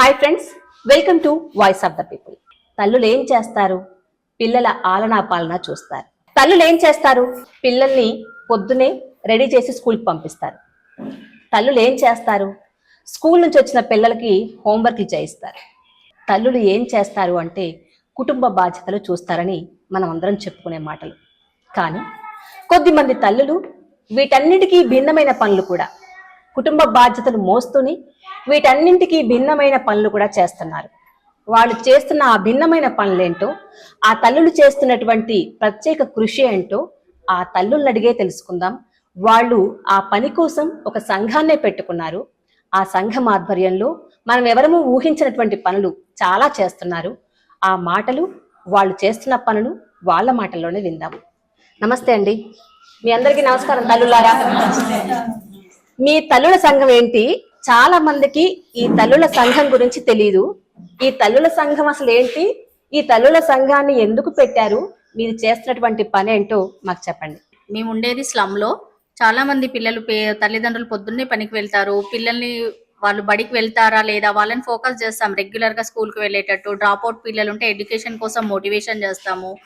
Hi friends welcome to voice of the people తల్లులు ఏం చేస్తారు? పిల్లల ఆలనా పాలన చూస్తారు. తల్లులు ఏం చేస్తారు? పిల్లల్ని పొద్దునే రెడీ చేసి స్కూల్కి పంపిస్తారు. తల్లులు ఏం చేస్తారు? స్కూల్ నుంచి వచ్చిన పిల్లలకి హోంవర్క్లు చేయిస్తారు. తల్లులు ఏం చేస్తారు అంటే కుటుంబ బాధ్యతలు చూస్తారని మనం అందరం చెప్పుకునే మాటలు. కానీ కొద్దిమంది తల్లులు వీటన్నిటికీ భిన్నమైన పనులు కూడా. కుటుంబ బాధ్యతలు మోస్తూనే వీటన్నింటికీ భిన్నమైన పనులు కూడా చేస్తున్నారు. వాళ్ళు చేస్తున్న ఆ భిన్నమైన పనులేంటో ఆ తల్లులు చేస్తున్నటువంటి ప్రత్యేక కృషి ఏంటో ఆ తల్లుల్ని అడిగే తెలుసుకుందాం. వాళ్ళు ఆ పని కోసం ఒక సంఘాన్నే పెట్టుకున్నారు. ఆ సంఘం ఆధ్వర్యంలో మనం ఎవరము ఊహించినటువంటి పనులు చాలా చేస్తున్నారు. ఆ మాటలు వాళ్ళు చేస్తున్న పనులు వాళ్ళ మాటల్లోనే విందాం. నమస్తే అండి. మీ అందరికీ నమస్కారం తల్లులారా. మీ తల్లుల సంఘం ఏంటి? చాలా మందికి ఈ తల్లుల సంఘం గురించి తెలియదు ఈ తల్లుల సంఘం అసలు ఏంటి? ఈ తల్లుల సంఘాన్ని ఎందుకు పెట్టారు? మీరు చేస్తున్నటువంటి పని ఏంటో మాకు చెప్పండి. మేము ఉండేది స్లమ్లో చాలా మంది పిల్లలు పే- తల్లిదండ్రులు పొద్దున్నే పనికి వెళ్తారు. పిల్లల్ని వాళ్ళు బడికి వెళ్తారా లేదా వాళ్ళని ఫోకస్ చేస్తాం. రెగ్యులర్గా స్కూల్కి వెళ్ళేటట్టు డ్రాప్ అవుట్ పిల్లలు ఉంటే ఎడ్యుకేషన్ కోసం మోటివేషన్ చేస్తాము.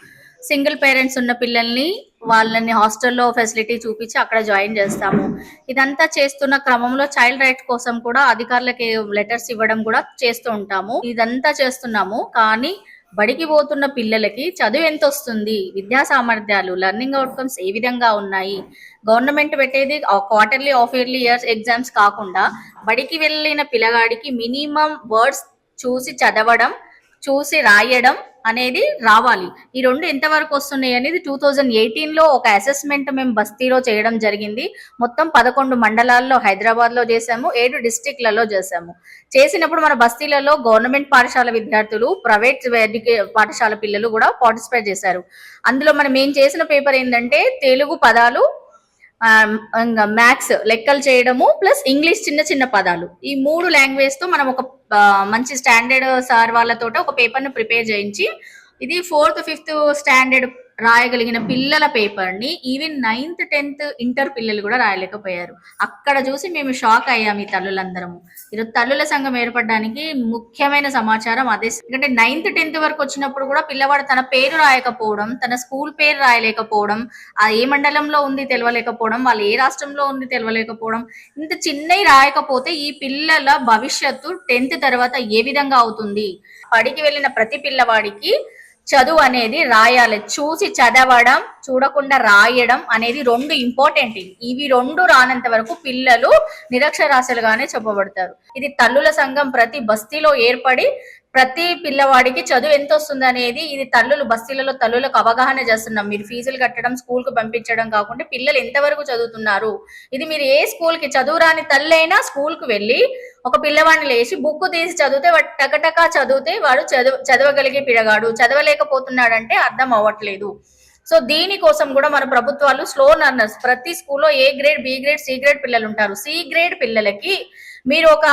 సింగిల్ పేరెంట్స్ ఉన్న పిల్లల్ని వాళ్ళని హాస్టల్లో ఫెసిలిటీ చూపించి అక్కడ జాయిన్ చేస్తాము. ఇదంతా చేస్తున్న క్రమంలో చైల్డ్ రైట్ కోసం కూడా అధికారులకి లెటర్స్ ఇవ్వడం కూడా చేస్తూ ఉంటాము. ఇదంతా చేస్తున్నాము. కానీ బడికి పోతున్న పిల్లలకి చదువు ఎంత వస్తుంది? విద్యా సామర్థ్యాలు లెర్నింగ్ అవుట్కమ్స్ ఏ విధంగా ఉన్నాయి? గవర్నమెంట్ పెట్టేది quarterly half yearly years exams కాకుండా బడికి వెళ్ళిన పిల్లగాడికి మినిమం వర్డ్స్ చూసి చదవడం చూసి రాయడం అనేది రావాలి. ఈ రెండు ఎంతవరకు వస్తున్నాయి అనేది టూ థౌజండ్ ఎయిటీన్లో ఒక అసెస్మెంట్ మేము బస్తీలో చేయడం జరిగింది. మొత్తం పదకొండు మండలాల్లో హైదరాబాద్లో చేశాము చేసాము ఏడు డిస్టిక్లలో చేసాము చేసినప్పుడు మన బస్తీలలో గవర్నమెంట్ పాఠశాల విద్యార్థులు ప్రైవేట్ ఎడ్యుకే పాఠశాల పిల్లలు కూడా పార్టిసిపేట్ చేశారు. అందులో మనం ఏం చేసిన పేపర్ ఏంటంటే తెలుగు పదాలు Um, మ్యాథ్స్ లెక్కలు చేయడము ప్లస్ ఇంగ్లీష్ చిన్న చిన్న పదాలు. ఈ మూడు లాంగ్వేజ్తో మనం ఒక మంచి స్టాండర్డ్ సార్ వాళ్ళతో ఒక పేపర్ను ప్రిపేర్ చేయించి ఇది ఫోర్త్ ఫిఫ్త్ స్టాండర్డ్ రాయగలిగిన పిల్లల పేపర్ని ఈవెన్ నైన్త్ టెన్త్ ఇంటర్ పిల్లలు కూడా రాయలేకపోయారు. అక్కడ చూసి మేము షాక్ అయ్యాము ఈ తల్లులందరము. ఈరోజు తల్లుల సంఘం ఏర్పడడానికి ముఖ్యమైన సమాచారం అదే. ఎందుకంటే నైన్త్ టెన్త్ వరకు వచ్చినప్పుడు కూడా పిల్లవాడు తన పేరు రాయకపోవడం తన స్కూల్ పేరు రాయలేకపోవడం ఆ ఏ మండలంలో ఉంది తెలవలేకపోవడం వాళ్ళు ఏ రాష్ట్రంలో ఉంది తెలవలేకపోవడం ఇంత చిన్నవి రాయకపోతే ఈ పిల్లల భవిష్యత్తు టెన్త్ తర్వాత ఏ విధంగా అవుతుంది? పడికి వెళ్ళిన ప్రతి పిల్లవాడికి చదువు అనేది రాయాలి. చూసి చదవడం చూడకుండా రాయడం అనేది రెండు ఇంపార్టెంట్ ఇవి రెండు రానంత వరకు పిల్లలు నిరక్షరాస్యులుగానే చెప్పబడతారు. ఇది తల్లుల సంఘం ప్రతి బస్తీలో ఏర్పడి ప్రతి పిల్లవాడికి చదువు ఎంత వస్తుంది అనేది ఇది తల్లులు బస్తీలలో తల్లులకు అవగాహన చేస్తున్నాం. మీరు ఫీజులు కట్టడం స్కూల్కు పంపించడం కాకుండా పిల్లలు ఎంతవరకు చదువుతున్నారు? ఇది మీరు ఏ స్కూల్కి చదువు రాని తల్లి అయినా స్కూల్కు వెళ్ళి ఒక పిల్లవాడిని లేచి బుక్ తీసి చదివితే వాడు టకటకా చదివితే వాడు చదువు చదవగలిగే పిల్లగాడు. చదవలేకపోతున్నాడంటే అర్థం అవ్వట్లేదు. సో దీనికోసం కూడా మన ప్రభుత్వాలు స్లో లర్నర్స్. ప్రతి స్కూల్లో A grade B grade C grade పిల్లలు ఉంటారు సి గ్రేడ్ పిల్లలకి మీరు ఒక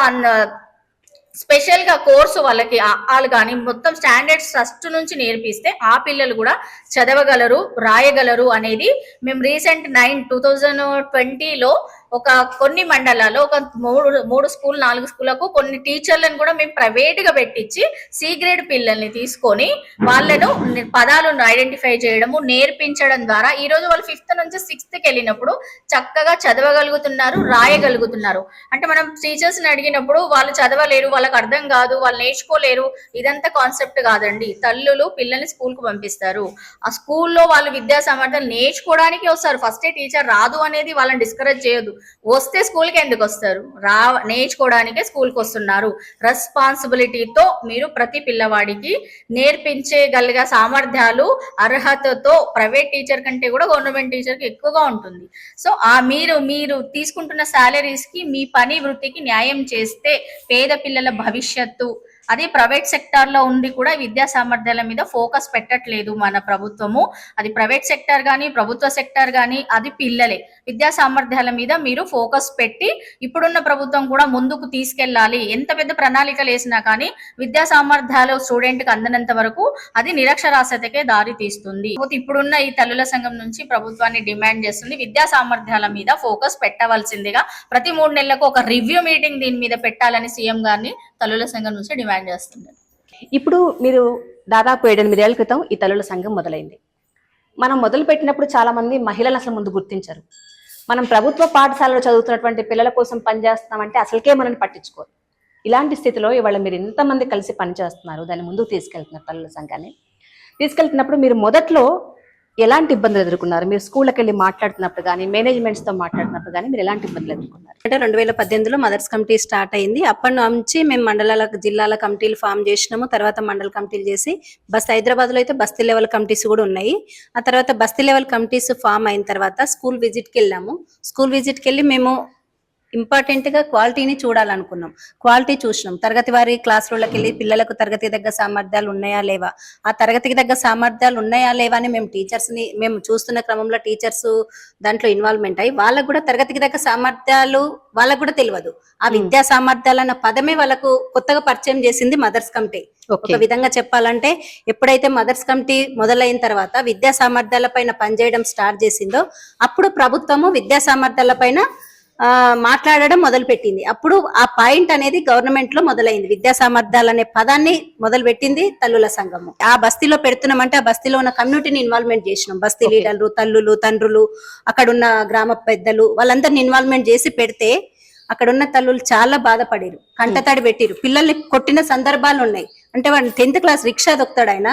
స్పెషల్గా కోర్సు వాళ్ళకి వాళ్ళు కానీ మొత్తం స్టాండర్డ్స్ ఫస్ట్ నుంచి నేర్పిస్తే ఆ పిల్లలు కూడా చదవగలరు రాయగలరు అనేది మేము రీసెంట్ నైన్ టూ థౌజండ్ ట్వంటీలో ఒక కొన్ని మండలాల్లో ఒక మూడు మూడు స్కూల్ నాలుగు స్కూళ్ళకు కొన్ని టీచర్లను కూడా మేము ప్రైవేట్గా పెట్టించి సి గ్రేడ్ పిల్లల్ని తీసుకొని వాళ్ళను పదాలను ఐడెంటిఫై చేయడము నేర్పించడం ద్వారా ఈ రోజు వాళ్ళు ఫిఫ్త్ నుంచి సిక్స్త్కి వెళ్ళినప్పుడు చక్కగా చదవగలుగుతున్నారు రాయగలుగుతున్నారు. అంటే మనం టీచర్స్ని అడిగినప్పుడు వాళ్ళు చదవలేరు వాళ్ళకి అర్థం కాదు వాళ్ళు నేర్చుకోలేరు ఇదంతా కాన్సెప్ట్ కాదండి. తల్లులు పిల్లల్ని స్కూల్కు పంపిస్తారు. ఆ స్కూల్లో వాళ్ళు విద్యా సామర్థ్యాలు నేర్చుకోవడానికి వస్తారు. ఫస్టే టీచర్ రాదు అనేది వాళ్ళని డిస్కరేజ్ చేయదు వస్తే స్కూల్కి ఎందుకు వస్తారు? రా నేర్చుకోవడానికే స్కూల్కి వస్తున్నారు. రెస్పాన్సిబిలిటీతో మీరు ప్రతి పిల్లవాడికి నేర్పించగలిగే సామర్థ్యాలు అర్హతతో ప్రైవేట్ టీచర్ కంటే కూడా గవర్నమెంట్ టీచర్కి ఎక్కువగా ఉంటుంది. సో ఆ మీరు మీరు తీసుకుంటున్న శాలరీస్కి మీ పని వృత్తికి న్యాయం చేస్తే పేద పిల్లల భవిష్యత్తు అదే ప్రైవేట్ సెక్టార్లో ఉండి కూడా విద్యా సామర్థ్యాల మీద ఫోకస్ పెట్టట్లేదు మన ప్రభుత్వము. అది ప్రైవేట్ సెక్టార్ కానీ ప్రభుత్వ సెక్టార్ కానీ అది పిల్లలే. విద్యా సామర్థ్యాల మీద మీరు ఫోకస్ పెట్టి ఇప్పుడున్న ప్రభుత్వం కూడా ముందుకు తీసుకెళ్ళాలి ఎంత పెద్ద ప్రణాళికలు వేసినా కానీ విద్యా సామర్థ్యాలు స్టూడెంట్కి అందనంత వరకు అది నిరక్షరాస్యతకే దారి తీస్తుంది. ఇప్పుడున్న ఈ తల్లుల సంఘం నుంచి ప్రభుత్వాన్ని డిమాండ్ చేస్తుంది విద్యా సామర్థ్యాల మీద ఫోకస్ పెట్టవలసిందిగా. ప్రతి మూడు నెలలకు ఒక రివ్యూ మీటింగ్ దీని మీద పెట్టాలని సీఎం గారిని తల్లుల సంఘం నుంచి డిమాండ్ చేస్తుంది ఇప్పుడు మీరు దాదాపు ఏడెనిమిదేళ్ళ క్రితం ఈ తల్లుల సంఘం మొదలైంది. మనం మొదలు పెట్టినప్పుడు చాలా మంది మహిళలు అసలు ముందు గుర్తించరు. మనం ప్రభుత్వ పాఠశాలలో చదువుతున్నటువంటి పిల్లల కోసం పనిచేస్తున్నామంటే అసలుకే మనల్ని పట్టించుకోరు. ఇలాంటి స్థితిలో ఇవాళ మీరు ఎంతమంది కలిసి పనిచేస్తున్నారు దాన్ని ముందుకు తీసుకెళ్తున్నారు తల్లుల సంఘాన్ని. తీసుకెళ్తున్నప్పుడు మీరు మొదట్లో ఎలాంటి ఇబ్బందులు ఎదుర్కొన్నారు? మీరు స్కూళ్ళకి వెళ్ళి మాట్లాడుతున్నప్పుడు కానీ మేనేజ్మెంట్స్తో మాట్లాడుతున్నప్పుడు కానీ మీరు ఎలాంటి ఇబ్బందులు ఎదుర్కొన్నారు? అంటే రెండు వేల పద్దెనిమిదిలో మదర్స్ కమిటీ స్టార్ట్ అయింది. అప్పటి నుంచి మేము మండలాల జిల్లాల కమిటీలు ఫామ్ చేసినాము. తర్వాత మండల కమిటీలు చేసి బస్ హైదరాబాద్లో అయితే బస్తీ లెవెల్ కమిటీస్ కూడా ఉన్నాయి. ఆ తర్వాత బస్తీ లెవెల్ కమిటీస్ ఫామ్ అయిన తర్వాత స్కూల్ విజిట్కి వెళ్ళాము. స్కూల్ విజిట్కి వెళ్ళి మేము ఇంపార్టెంట్గా క్వాలిటీని చూడాలనుకున్నాం. క్వాలిటీ చూసినాం. తరగతి వారి క్లాస్ రూమ్లోకి వెళ్ళి పిల్లలకు తరగతి తగ్గ సామర్థ్యాలు ఉన్నాయా లేవా? ఆ తరగతికి తగ్గ సామర్థ్యాలు ఉన్నాయా లేవా అని మేము టీచర్స్ని మేము చూస్తున్న క్రమంలో టీచర్స్ దాంట్లో ఇన్వాల్వ్మెంట్ అయ్యి వాళ్ళకు కూడా తరగతికి తగ్గ సామర్థ్యాలు వాళ్ళకు కూడా తెలియదు. ఆ విద్యా సామర్థ్యాలు అన్న పదమే వాళ్ళకు కొత్తగా పరిచయం చేసింది మదర్స్ కమిటీ ఒక విధంగా చెప్పాలంటే ఎప్పుడైతే మదర్స్ కమిటీ మొదలైన తర్వాత విద్యా సామర్థ్యాల పైన పనిచేయడం స్టార్ట్ చేసిందో అప్పుడు ప్రభుత్వము విద్యా సామర్థ్యాల పైన మాట్లాడడం మొదలు పెట్టింది అప్పుడు ఆ పాయింట్ అనేది గవర్నమెంట్లో మొదలైంది. విద్యా సామర్థ్యాలు అనే పదాన్ని మొదలు పెట్టింది తల్లుల సంఘము. ఆ బస్తీలో పెడుతున్నామంటే ఆ బస్తీలో ఉన్న కమ్యూనిటీని ఇన్వాల్వ్మెంట్ చేసినాం. బస్తీ. లీడర్లు తల్లులు తండ్రులు అక్కడున్న గ్రామ పెద్దలు వాళ్ళందరిని ఇన్వాల్వ్మెంట్ చేసి పెడితే అక్కడున్న తల్లులు చాలా బాధపడిరు. కంటతడి పెట్టిరు. పిల్లల్ని కొట్టిన సందర్భాలు ఉన్నాయి అంటే వాడు టెన్త్ క్లాస్ రిక్షా దొక్కుతాడు ఆయన.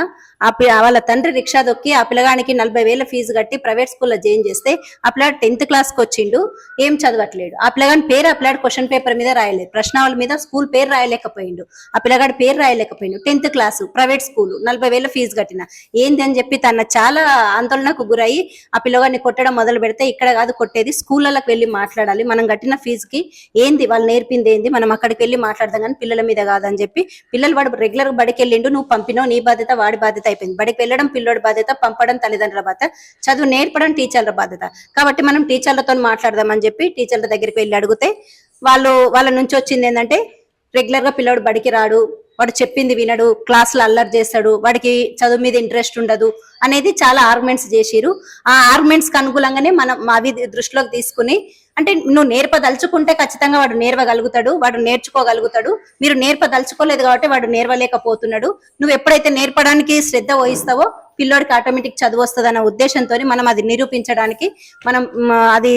ఆ వాళ్ళ తండ్రి రిక్షా దొక్కి ఆ పిల్లగానికి నలభై వేల ఫీజు కట్టి ప్రైవేట్ స్కూల్లో జాయిన్ చేస్తే ఆ పిల్లాడు టెన్త్ క్లాస్కి వచ్చిండు. ఏం చదవట్లేడు. ఆ పిల్లగాని పేరు ఆ పిల్లాడు క్వశ్చన్ పేపర్ మీద రాయలేదు. ప్రశ్నావళి మీద స్కూల్ పేరు రాయలేకపోయిండు. ఆ పిల్లగాడి పేరు రాయలేకపోయిండు. టెన్త్ క్లాసు ప్రైవేట్ స్కూల్ నలభై వేల ఫీజు కట్టిన. ఏంది అని చెప్పి తన చాలా ఆందోళనకు గురయ్యి ఆ పిల్లగాడిని కొట్టడం మొదలు పెడితే ఇక్కడ కాదు కొట్టేది స్కూళ్ళకి వెళ్ళి మాట్లాడాలి. మనం కట్టిన ఫీజుకి ఏంది? వాళ్ళు నేర్పింది ఏంది? మనం అక్కడికి వెళ్ళి మాట్లాడదాం కానీ పిల్లల మీద కాదని చెప్పి పిల్లలు వాడు రెగ్యులర్ బడికి వెళ్ళిండు నువ్వు పంపినావు నీ బాధ్యత వాడి బాధ్యత అయిపోయింది. బడికి వెళ్ళడం పిల్లోడి బాధ్యత పంపడం తల్లిదండ్రుల బాధ్యత చదువు నేర్పడం టీచర్ల బాధ్యత. కాబట్టి మనం టీచర్లతో మాట్లాడదామని చెప్పి టీచర్ల దగ్గరికి వెళ్ళి అడిగితే వాళ్ళు వాళ్ళ నుంచి వచ్చింది ఏంటంటే రెగ్యులర్గా పిల్లోడు బడికి రాడు వాడు చెప్పింది వినడు క్లాసులు అల్లరి చేస్తాడు వాడికి చదువు మీద ఇంట్రెస్ట్ ఉండదు అనేది చాలా ఆర్గ్యుమెంట్స్ చేసిరు ఆ ఆర్గ్యుమెంట్స్కి అనుకూలంగానే మనం అవి దృష్టిలోకి తీసుకుని అంటే నువ్వు నేర్పదలుచుకుంటే ఖచ్చితంగా వాడు నేర్వగలుగుతాడు వాడు నేర్చుకోగలుగుతాడు. మీరు నేర్పదలుచుకోలేదు కాబట్టి వాడు నేర్వలేకపోతున్నాడు. నువ్వు ఎప్పుడైతే నేర్పడానికి శ్రద్ధ వహిస్తావో పిల్లోడికి ఆటోమేటిక్ చదువు వస్తుంది అనే ఉద్దేశంతో మనం అది నిరూపించడానికి మనం అది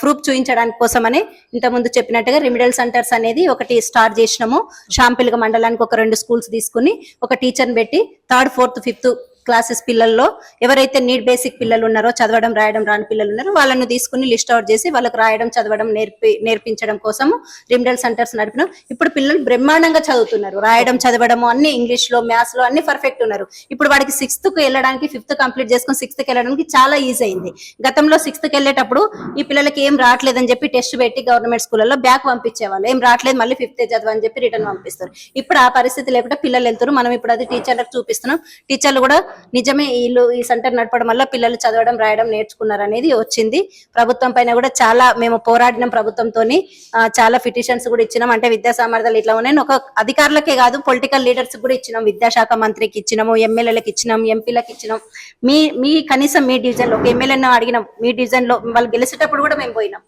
ప్రూఫ్ చూపించడానికి కోసమని ఇంతకుముందు చెప్పినట్టుగా రెమిడల్ సెంటర్స్ అనేది ఒకటి స్టార్ట్ చేసినాము. షాంపిల్గా మండలానికి ఒక రెండు స్కూల్స్ తీసుకుని ఒక టీచర్ని పెట్టి థర్డ్ ఫోర్త్ ఫిఫ్త్ క్లాసెస్ పిల్లల్లో ఎవరైతే నీడ్ బేసిక్ పిల్లలు ఉన్నారో చదవడం రాయడం రాని పిల్లలు ఉన్నారో వాళ్ళని తీసుకుని లిస్ట్ అవుట్ చేసి వాళ్ళకి రాయడం చదవడం నేర్పి నేర్పించడం కోసం రిమిడల్ సెంటర్స్ నడిపినాం ఇప్పుడు పిల్లలు బ్రహ్మాండంగా చదువుతున్నారు. రాయడం చదవడము అన్ని ఇంగ్లీష్లో మ్యాథ్స్లో అన్ని పర్ఫెక్ట్ ఉన్నారు. ఇప్పుడు వాడికి సిక్స్త్కు వెళ్ళడానికి ఫిఫ్త్ కంప్లీట్ చేసుకుని సిక్స్త్కి వెళ్ళడానికి చాలా ఈజీ అయింది. గతంలో సిక్స్త్కి వెళ్ళేటప్పుడు ఈ పిల్లలకి ఏం రావట్లేదని చెప్పి టెస్ట్ పెట్టి గవర్నమెంట్ స్కూళ్ళలో బ్యాక్ పంపించేవాళ్ళు. ఏం రావట్లేదు మళ్ళీ ఫిఫ్త్ చదవని చెప్పి రిటర్న్ పంపిస్తారు. ఇప్పుడు ఆ పరిస్థితి లేకుండా పిల్లలు వెళ్తారు మనం ఇప్పుడు అది టీచర్లకు చూపిస్తున్నాం. టీచర్లు కూడా నిజమే వీళ్ళు ఈ సెంటర్ నడపడం వల్ల పిల్లలు చదవడం రాయడం నేర్చుకున్నారు అనేది వచ్చింది. ప్రభుత్వం పైన కూడా చాలా మేము పోరాడినాం ప్రభుత్వంతోని. ఆ, చాలా పిటిషన్స్ కూడా ఇచ్చినాం. అంటే విద్యా సామర్థ్యాలు ఇట్లా ఉన్నాయి ఒక అధికారులకే కాదు పొలిటికల్ లీడర్స్ కూడా ఇచ్చినాం. విద్యాశాఖ మంత్రికి ఇచ్చినాము ఎమ్మెల్యేలకు ఇచ్చినాం ఎంపీలకు ఇచ్చినాం. మీ మీ కనీసం మీ డివిజన్లో ఒక ఎమ్మెల్యేను అడిగినాం. మీ డివిజన్లో వాళ్ళు గెలిచేటప్పుడు కూడా మేము పోయినాం.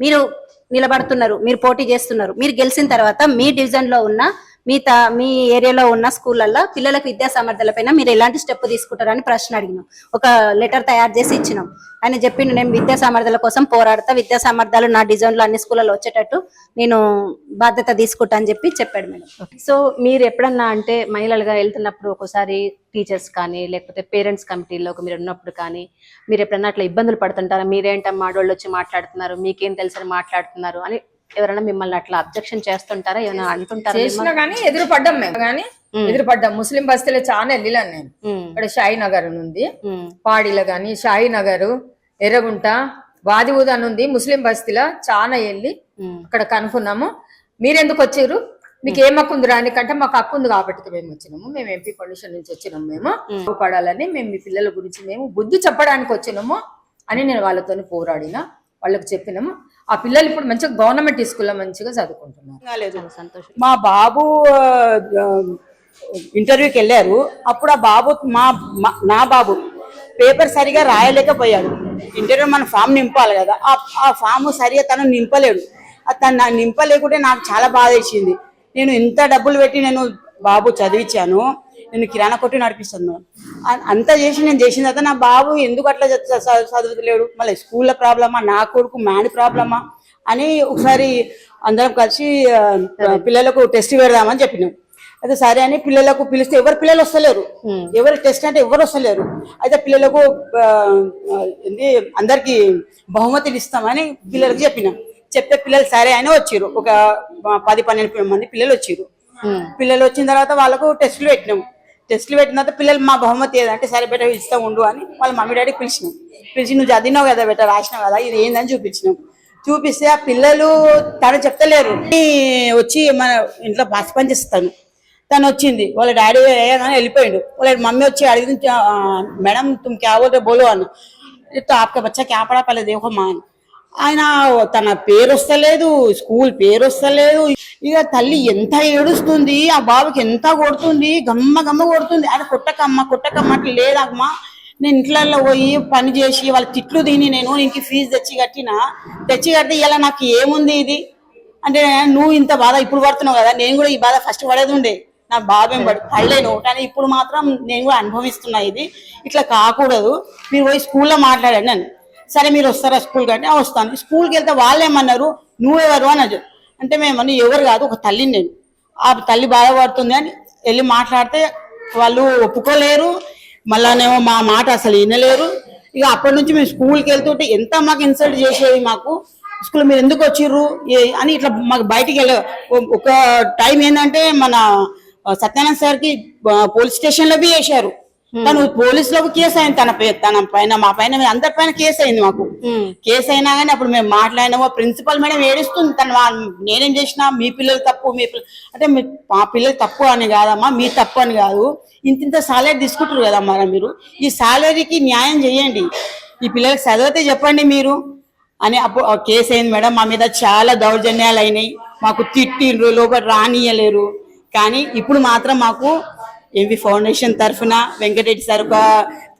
మీరు నిలబడుతున్నారు మీరు పోటీ చేస్తున్నారు. మీరు గెలిచిన తర్వాత మీ డివిజన్లో ఉన్న మీ త మీ ఏరియాలో ఉన్న స్కూళ్ళల్లో పిల్లలకు విద్యా సామర్థ్యాలపైన మీరు ఎలాంటి స్టెప్ తీసుకుంటారని ప్రశ్న అడిగినాం. ఒక లెటర్ తయారు చేసి ఇచ్చినాం. ఆయన చెప్పిండు నేను విద్యా సామర్థ్యాల కోసం పోరాడతా విద్యా సామర్థ్యాలు నా డిజైన్లో అన్ని స్కూళ్ళలో వచ్చేటట్టు నేను బాధ్యత తీసుకుంటా అని చెప్పి చెప్పాడు మేడం. సో మీరు ఎప్పుడన్నా అంటే మహిళలుగా వెళ్తున్నప్పుడు ఒకసారి టీచర్స్ కానీ లేకపోతే పేరెంట్స్ కమిటీలోకి మీరు ఉన్నప్పుడు కానీ మీరు ఎప్పుడన్నా అట్లా ఇబ్బందులు పడుతుంటారా? మీరేంటమ్మా ఆడోళ్ళు వచ్చి మాట్లాడుతున్నారు మీకేం తెలుసని మాట్లాడుతున్నారు అని ఎవరైనా మిమ్మల్ని అట్లా అబ్జెక్షన్ చేస్తుంటారా? ఏమైనా అంటుంటారా చేసినా గానీ ఎదురు పడ్డాం మేము గానీ ఎదురు పడ్డాం ముస్లిం బస్తీలో చాలా వెళ్ళాను నేను. ఇక్కడ షాయి నగర్ ఉంది పాడిలో గాని షాయి నగర్ ఎర్రగుంట వాదివుద్ అని ఉంది ముస్లిం బస్తీలో చాలా వెళ్ళి అక్కడ కనుక్కున్నాము. మీరెందుకు వచ్చారు? మీకు ఏం హక్కు ఉంది రానికంటే మాకు హక్కు ఉంది కాబట్టి మేము వచ్చినాము. మేము ఎంపీ పొల్యూషన్ నుంచి వచ్చినాము మేము. పడాలని మేము మీ పిల్లల గురించి మేము బుద్ధి చెప్పడానికి వచ్చినాము అని నేను వాళ్ళతో పోరాడిన. వాళ్ళకి చెప్పినాము. ఆ పిల్లలు ఇప్పుడు మంచిగా గవర్నమెంట్ స్కూల్లో మంచిగా చదువుకుంటున్నారు. సంతోషం. మా బాబు ఇంటర్వ్యూకి వెళ్ళారు. అప్పుడు ఆ బాబు మా మా- నా బాబు పేపర్ సరిగా రాయలేకపోయాడు. ఇంటర్వ్యూ మన ఫామ్ నింపాలి కదా. ఆ ఆ ఫామ్ సరిగా తను నింపలేడు. తను నింపలేకుంటే నాకు చాలా బాధ వేసింది నేను ఎంత డబ్బులు పెట్టి నేను బాబు చదివించాను. నేను కిరాణా కొట్టి నడిపిస్తున్నాను అంతా చేసి నేను చేసిన తర్వాత నా బాబు ఎందుకు అట్లా చదువుతలేడు? మళ్ళీ స్కూల్లో ప్రాబ్లమా? నా కొడుకు మ్యాడ్ ప్రాబ్లమా? అని ఒకసారి అందరం కలిసి పిల్లలకు టెస్ట్ పెడదామని చెప్పినాం. అయితే సరే అని పిల్లలకు పిలిస్తే ఎవరు పిల్లలు వస్తలేరు. ఎవరు టెస్ట్ అంటే ఎవరు వస్తలేరు. అయితే పిల్లలకు అందరికి బహుమతులు ఇస్తామని పిల్లలకు చెప్పినాం. చెప్తే పిల్లలు సరే అని వచ్చిర్రు. ఒక పది పన్నెండు మంది పిల్లలు వచ్చిర్రు. పిల్లలు వచ్చిన తర్వాత వాళ్ళకు టెస్టులు పెట్టినాం. టెస్ట్లు పెట్టిన తర్వాత పిల్లలు మా బహుమతి ఏదంటే సరే బెటర్ ఇస్తా ఉండు అని వాళ్ళ మమ్మీ డాడీ పిలిచినాం. పిలిచి నువ్వు చదివినావు కదా బెటర్ రాసినావు కదా ఇది ఏందని చూపించినాం. చూపిస్తే ఆ పిల్లలు తను చెప్తలేరు. వచ్చి మన ఇంట్లో బస్ పనిచేస్తాను తను వచ్చింది. వాళ్ళ డాడీ అయ్యాను వెళ్ళిపోయాడు. వాళ్ళ మమ్మీ వచ్చి అడిగి మేడం తుమ్ క్యా బోలు అన్న. చెప్తా ఆపక బచ్చా క్యా పడా పర్లేదు ఏమో మా ఆయన తన పేరు వస్తలేదు స్కూల్ పేరు వస్తలేదు. ఇక తల్లి ఎంత ఏడుస్తుంది ఆ బాబుకి ఎంత కొడుతుంది గమ్మ గమ్మ కొడుతుంది. అది కొట్టకమ్మ కొట్టకమ్మ అట్లా లేదమ్మా. నేను ఇంట్లో పోయి పని చేసి వాళ్ళ తిట్లు తిని నేను నీకు ఫీజు తెచ్చి కట్టినా. తెచ్చి కడితే ఇలా నాకు ఏముంది ఇది? అంటే నువ్వు ఇంత బాధ ఇప్పుడు పడుతున్నావు కదా నేను కూడా ఈ బాధ ఫస్ట్ పడేది ఉండే. నా బాబేం పడు పడలేను కానీ ఇప్పుడు మాత్రం నేను కూడా అనుభవిస్తున్నా ఇది. ఇట్లా కాకూడదు. మీరు పోయి స్కూల్లో మాట్లాడండి నన్ను సరే మీరు వస్తారా స్కూల్కి అంటే వస్తాను. స్కూల్కి వెళ్తే వాళ్ళు ఏమన్నారు? నువ్వెవరు? అని అంటే మేమని ఎవరు కాదు ఒక తల్లిని నేను. ఆ తల్లి బాధపడుతుంది అని వెళ్ళి మాట్లాడితే వాళ్ళు ఒప్పుకోలేరు. మళ్ళానేమో మా మాట అసలు వినలేరు. ఇక అప్పటి నుంచి మేము స్కూల్కి వెళ్తుంటే ఎంత మాకు ఇన్సల్ట్ చేసేది మాకు? స్కూల్ మీరు ఎందుకు వచ్చిర్రు? ఏ- అని ఇట్లా మాకు బయటికి వెళ్ళ ఒక టైం ఏంటంటే మన సత్యనారాయణ సార్కి పోలీస్ స్టేషన్లో బి వేశారు తను పోలీసులో కేసు అయింది తన తన పైన మా పైన అందరి పైన కేసు అయింది మాకు. కేసు అయినా కానీ అప్పుడు మేము మాట్లాడినామో ప్రిన్సిపల్ మేడం ఏడుస్తుంది తను నేనేం చేసినా మీ పిల్లలు తప్పు మీ అంటే మీ పిల్లలు తప్పు అని కాదమ్మా మీ తప్పు అని కాదు. ఇంత ఇంత సాలరీ తీసుకుంటారు కదా మరి మీరు. ఈ సాలరీకి న్యాయం చేయండి. ఈ పిల్లలకి చదివితే చెప్పండి మీరు. అని అప్పుడు కేసు అయింది మేడం మా మీద చాలా దౌర్జన్యాలు అయినాయి. మాకు తిట్టిండ్రు లోపల రానియలేరు కానీ ఇప్పుడు మాత్రం మాకు ఎంవి ఫౌండేషన్ తరఫున వెంకటరెడ్డి సార్ ఒక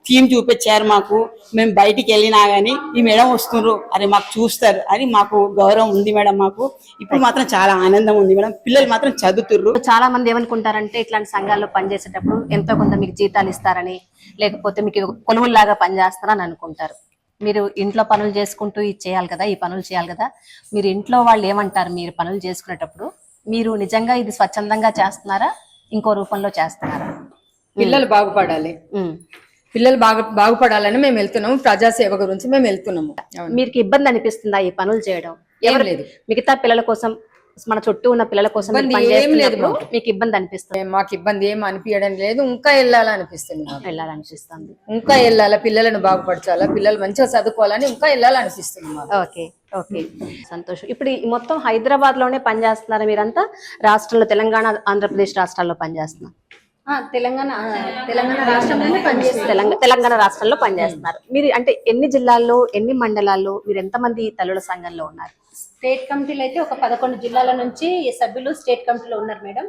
థీమ్ చూపించారు మాకు. మేము బయటికి వెళ్ళినా కానీ ఈ మేడం వస్తున్నారు అని మాకు చూస్తారు అని మాకు గౌరవం ఉంది మేడం మాకు. ఇప్పుడు మాత్రం చాలా ఆనందం ఉంది మేడం. పిల్లలు మాత్రం చదువుతుర్రు. చాలా మంది ఏమనుకుంటారంటే ఇట్లాంటి సంఘాల్లో పనిచేసేటప్పుడు ఎంతో కొంత మీకు జీతాలు ఇస్తారని లేకపోతే మీకు కొలువుల్లాగా పనిచేస్తారని అనుకుంటారు. మీరు ఇంట్లో పనులు చేసుకుంటూ ఇది చేయాలి కదా ఈ పనులు చేయాలి కదా. మీరు ఇంట్లో వాళ్ళు ఏమంటారు? మీరు పనులు చేసుకునేటప్పుడు మీరు నిజంగా ఇది స్వచ్ఛందంగా చేస్తున్నారా? ఇంకో రూపంలో చేస్తున్నారా. పిల్లలు బాగుపడాలి. పిల్లలు బాగు బాగుపడాలని మేము వెళ్తున్నాము. ప్రజాసేవ గురించి మేము వెళ్తున్నాము. మీకు ఇబ్బంది అనిపిస్తుందా ఈ పనులు చేయడం? ఏం లేదు. మిగతా పిల్లల కోసం మన చుట్టూ ఉన్న పిల్లల కోసం ఏం లేదు మాకు. ఇబ్బంది అనిపిస్తుంది? మాకు ఇబ్బంది ఏం అనిపించడం లేదు. ఇంకా వెళ్ళాలనిపిస్తుంది వెళ్ళాలనిపిస్తుంది. ఇంకా వెళ్ళాలా? పిల్లలను బాగుపరచాలా? పిల్లలు మంచిగా చదువుకోవాలని ఇంకా వెళ్ళాలనిపిస్తుంది మాకు. ఓకే. ఓకే. సంతోషం. ఇప్పుడు మొత్తం హైదరాబాద్లోనే పనిచేస్తున్నారా మీరంతా? రాష్ట్రంలో తెలంగాణ ఆంధ్రప్రదేశ్ రాష్ట్రాల్లో పనిచేస్తున్నారు? ఆ, తెలంగాణ తెలంగాణ రాష్ట్రంలోనే పనిచేస్తారు తెలంగాణ రాష్ట్రంలో పనిచేస్తున్నారు. మీరు అంటే ఎన్ని జిల్లాల్లో ఎన్ని మండలాల్లో మీరు ఎంతమంది తల్లుల సంఘంలో ఉన్నారు? స్టేట్ కమిటీలో అయితే ఒక పదకొండు జిల్లాల నుంచి ఈ సభ్యులు స్టేట్ కమిటీలో ఉన్నారు మేడం.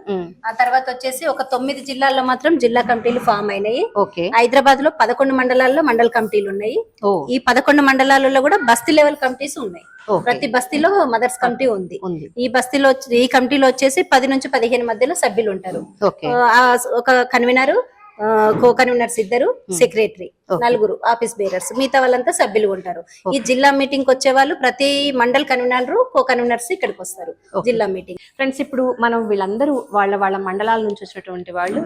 ఆ తర్వాత వచ్చేసి ఒక తొమ్మిది జిల్లాల్లో మాత్రం జిల్లా కమిటీలు ఫామ్ అయినాయి. ఓకే. హైదరాబాద్లో పదకొండు మండలాల్లో మండల కమిటీలు ఉన్నాయి. ఈ పదకొండు మండలాలలో కూడా బస్తీ లెవెల్ కమిటీస్ ఉన్నాయి. ప్రతి బస్తీలో మదర్స్ కమిటీ ఉంది. ఈ బస్తీలో ఈ కమిటీలో వచ్చేసి పది నుంచి పదిహేను మధ్యలో సభ్యులు ఉంటారు. ఒక కన్వీనర్ కో కన్వీనర్స్ ఇద్దరు సెక్రటరీ Okay. నలుగురు ఆఫీస్ బేరర్స్. మిగతా వాళ్ళంతా సభ్యులు ఉంటారు. ఈ జిల్లా మీటింగ్ వచ్చే వాళ్ళు ప్రతి మండల్ కన్వీనర్ కో కన్వీనర్స్ ఇక్కడికి వస్తారు. జిల్లా మీటింగ్. ఫ్రెండ్స్ ఇప్పుడు మనం వీళ్ళందరూ వాళ్ళ వాళ్ళ మండలాల నుంచి వచ్చినటువంటి వాళ్ళు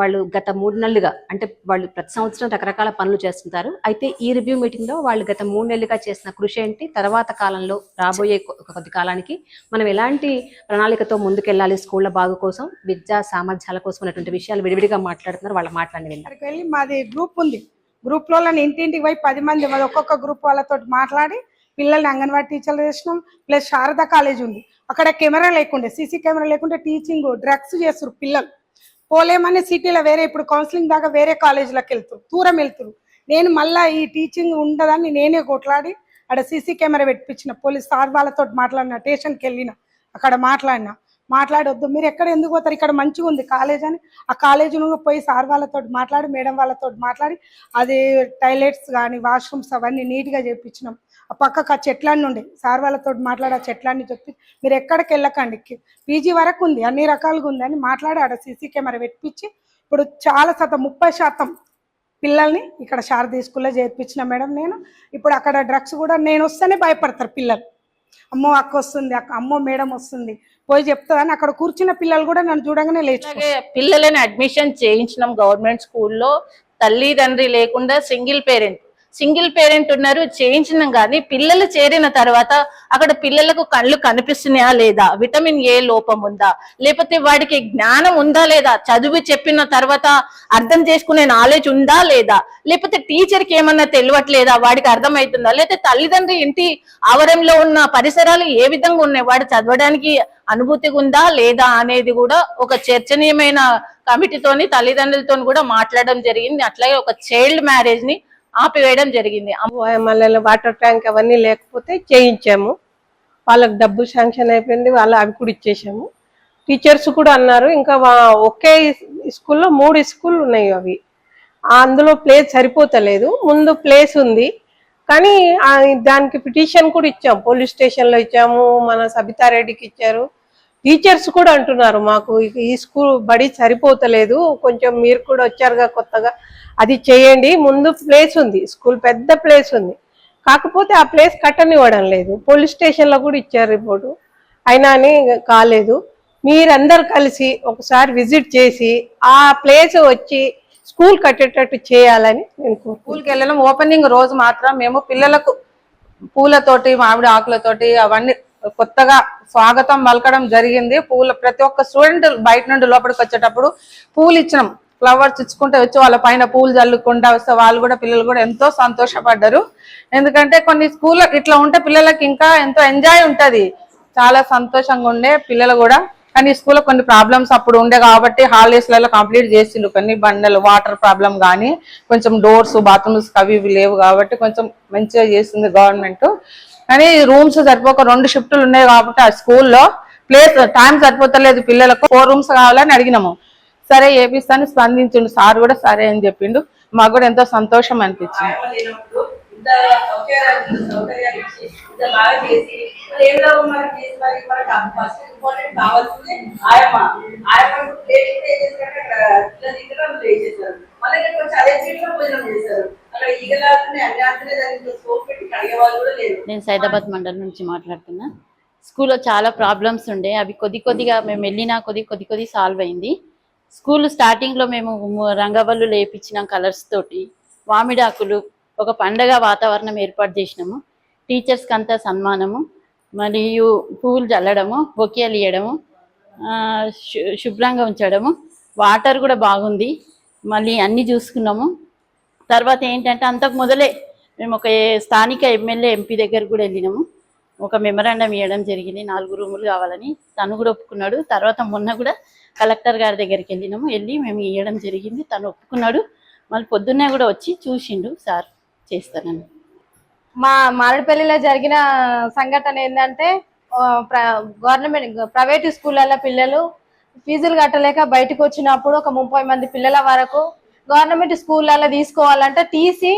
వాళ్ళు గత మూడు నెలలుగా అంటే వాళ్ళు ప్రతి సంవత్సరం రకరకాల పనులు చేస్తుంటారు. అయితే ఈ రివ్యూ మీటింగ్లో వాళ్ళు గత మూడు నెలలుగా చేసిన కృషి ఏంటి? తర్వాత కాలంలో రాబోయే కొద్ది కాలానికి మనం ఎలాంటి ప్రణాళికతో ముందుకెళ్ళాలి స్కూళ్ళ బాగు కోసం విద్యా సామర్థ్యాల కోసం అనేటువంటి విషయాలు విడివిడిగా మాట్లాడుతున్నారు. వాళ్ళ మాట్లాడి వెళ్ళి మాది గ్రూప్ ఉంది. గ్రూప్లో ఇంటింటికి పోయి పది మంది ఒక్కొక్క గ్రూప్ వాళ్ళతో మాట్లాడి పిల్లల్ని అంగన్వాడీ టీచర్లు చేసినాం. ప్లస్ శారద కాలేజ్ ఉంది. అక్కడ కెమెరా లేకుండే సీసీ కెమెరా లేకుంటే టీచింగ్ డ్రగ్స్ చేస్తారు పిల్లలు. పోలేమని సిటీలో వేరే ఇప్పుడు కౌన్సిలింగ్ దాకా వేరే కాలేజీలకు వెళ్తారు దూరం వెళ్తారు నేను మళ్ళా ఈ టీచింగ్ ఉండదని నేనే కొట్లాడి అక్కడ సీసీ కెమెరా పెట్టించిన పోలీస్ సార్ వాళ్ళతో మాట్లాడిన స్టేషన్కి వెళ్ళిన అక్కడ మాట్లాడిన. మాట్లాడొద్దు. మీరు ఎక్కడ ఎందుకు పోతారు? ఇక్కడ మంచిగా ఉంది కాలేజ్ అని. ఆ కాలేజీలో పోయి సార్ వాళ్ళతో మాట్లాడి మేడం వాళ్ళతో మాట్లాడి అది టాయిలెట్స్ కానీ వాష్రూమ్స్ అవన్నీ నీట్గా చేయించినాం ఆ పక్కకు ఆ చెట్లన్నీ ఉండే. సార్ వాళ్ళతో మాట్లాడి ఆ చెట్లన్నీ చెప్పి మీరు ఎక్కడికి వెళ్ళకండి. పీజీ వరకు ఉంది అన్ని రకాలుగా ఉంది అని మాట్లాడి ఆడ సీసీ కెమెరా పెట్టించి ఇప్పుడు చాలా శాతం ముప్పై శాతం పిల్లల్ని ఇక్కడ శారదీ స్కూల్లో చేర్పించిన మేడం నేను. ఇప్పుడు అక్కడ డ్రగ్స్ కూడా నేను వస్తేనే భయపడతారు పిల్లలు. అమ్మో అక్క వస్తుంది అక్క అమ్మో మేడం వస్తుంది. పోయి చెప్తుందని అక్కడ కూర్చున్న పిల్లలు కూడా నన్ను చూడగానే లేచి పిల్లలని అడ్మిషన్ చేయించినాం గవర్నమెంట్ స్కూల్లో. తల్లి తండ్రి లేకుండా సింగిల్ పేరెంట్. సింగిల్ పేరెంట్ ఉన్నారు చేయించినాం కానీ పిల్లలు చేరిన తర్వాత అక్కడ పిల్లలకు కళ్ళు కనిపిస్తున్నాయా లేదా? విటమిన్ ఏ లోపం ఉందా? లేకపోతే వాడికి జ్ఞానం ఉందా లేదా? చదువు చెప్పిన తర్వాత అర్థం చేసుకునే నాలెడ్జ్ ఉందా లేదా? లేకపోతే టీచర్కి ఏమన్నా తెలియట్లేదా? వాడికి అర్థమవుతుందా లేకపోతే తల్లిదండ్రి ఇంటి ఆవరణలో ఉన్న పరిసరాలు ఏ విధంగా ఉన్నాయి? వాడు చదవడానికి అనుభూతి ఉందా లేదా అనేది కూడా ఒక చర్చనీయమైన కమిటీతోని తల్లిదండ్రులతో కూడా మాట్లాడడం జరిగింది. అట్లాగే ఒక చైల్డ్ మ్యారేజ్ని ఆపివేయడం జరిగింది. మళ్ళీ వాటర్ ట్యాంక్ అవన్నీ లేకపోతే చేయించాము. వాళ్ళకి డబ్బు శాంక్షన్ అయిపోయింది వాళ్ళు అవి కూడా ఇచ్చేసాము. టీచర్స్ కూడా అన్నారు ఇంకా ఒకే స్కూల్లో మూడు స్కూల్ ఉన్నాయి అవి. అందులో ప్లేస్ సరిపోతలేదు ముందు ప్లేస్ ఉంది. కానీ దానికి పిటిషన్ కూడా ఇచ్చాము పోలీస్ స్టేషన్లో ఇచ్చాము మన సబితారెడ్డికి ఇచ్చారు. టీచర్స్ కూడా అంటున్నారు మాకు ఈ స్కూల్ బడి సరిపోతలేదు కొంచెం మీరు కూడా వచ్చారుగా కొత్తగా. అది చేయండి. ముందు ప్లేస్ ఉంది. స్కూల్ పెద్ద ప్లేస్ ఉంది. కాకపోతే ఆ ప్లేస్ కట్టనివ్వడం లేదు. పోలీస్ స్టేషన్లో కూడా ఇచ్చారు రిపోర్టు అయినా అని కాలేదు. మీరందరు కలిసి ఒకసారి విజిట్ చేసి ఆ ప్లేస్ వచ్చి స్కూల్ కట్టేటట్టు చేయాలని నేను స్కూల్కి వెళ్ళడం ఓపెనింగ్ రోజు మాత్రం మేము పిల్లలకు పూలతోటి మామిడి ఆకులతోటి అవన్నీ కొత్తగా స్వాగతం పలకడం జరిగింది. పూల ప్రతి ఒక్క స్టూడెంట్ బయట నుండి లోపలికి వచ్చేటప్పుడు పూలు ఇచ్చినాం. ఫ్లవర్స్ ఇచ్చుకుంటే వచ్చి వాళ్ళ పైన పూలు చల్లుకుంటా వస్తే వాళ్ళు కూడా పిల్లలు కూడా ఎంతో సంతోషపడ్డారు. ఎందుకంటే కొన్ని స్కూల్ ఇట్లా ఉంటే పిల్లలకి ఇంకా ఎంతో ఎంజాయ్ ఉంటది. చాలా సంతోషంగా ఉండే పిల్లలు కూడా. కానీ స్కూల్లో కొన్ని ప్రాబ్లమ్స్ అప్పుడు ఉండే కాబట్టి హాలిడేస్లలో కంప్లీట్ చేసిండు కొన్ని బండలు వాటర్ ప్రాబ్లం కానీ కొంచెం డోర్స్ బాత్రూమ్స్ అవి ఇవి లేవు కాబట్టి కొంచెం మంచిగా చేసింది గవర్నమెంట్. కానీ రూమ్స్ సరిపోక రెండు షిఫ్టులు ఉన్నాయి కాబట్టి ఆ స్కూల్లో ప్లేస్ టైం సరిపోతలేదు పిల్లలకు. ఫోర్ రూమ్స్ కావాలని అడిగినాము. సరే ఏపిస్తాను స్పందించిండు సార్ కూడా సరే అని చెప్పిండు. మాకు కూడా ఎంతో సంతోషం అనిపించింది. నేను సైదాబాద్ మండలం నుంచి మాట్లాడుతున్నా. స్కూల్లో చాలా ప్రాబ్లమ్స్ ఉండే. అవి కొద్ది కొద్దిగా మేము వెళ్ళినా కొద్ది కొద్ది కొద్ది సాల్వ్ అయింది. స్కూల్ స్టార్టింగ్లో మేము రంగవల్లు లేపించినాం కలర్స్ తోటి వామిడాకులు ఒక పండగ వాతావరణం ఏర్పాటు చేసినాము. టీచర్స్కి అంతా సన్మానము మరియు పువ్వులు చల్లడము బొకేలు ఇవ్వడము శుభ్రంగా ఉంచడము వాటర్ కూడా బాగుంది. మళ్ళీ అన్నీ చూసుకున్నాము. తర్వాత ఏంటంటే అంతకు మొదలే మేము ఒక స్థానిక ఎమ్మెల్యే ఎంపీ దగ్గర కూడా వెళ్ళినాము. ఒక మెమరాండం ఇవ్వడం జరిగింది. నాలుగు రూములు కావాలని తను కూడా ఒప్పుకున్నాడు. తర్వాత మొన్న కూడా కలెక్టర్ గారి దగ్గరికి వెళ్ళినాము. వెళ్ళి మేము ఇవ్వడం జరిగింది. తను ఒప్పుకున్నాడు. మళ్ళీ పొద్దున్నే కూడా వచ్చి చూసిండు సార్ చేస్తానని. మా మారేడుపల్లిలో జరిగిన సంఘటన ఏంటంటే గవర్నమెంట్ ప్రైవేట్ స్కూళ్ళల్లో పిల్లలు ఫీజులు కట్టలేక బయటకు వచ్చినప్పుడు ఒక ముప్పై మంది పిల్లల వరకు గవర్నమెంట్ స్కూళ్ళల్లో తీసుకోవాలంటే టీసీ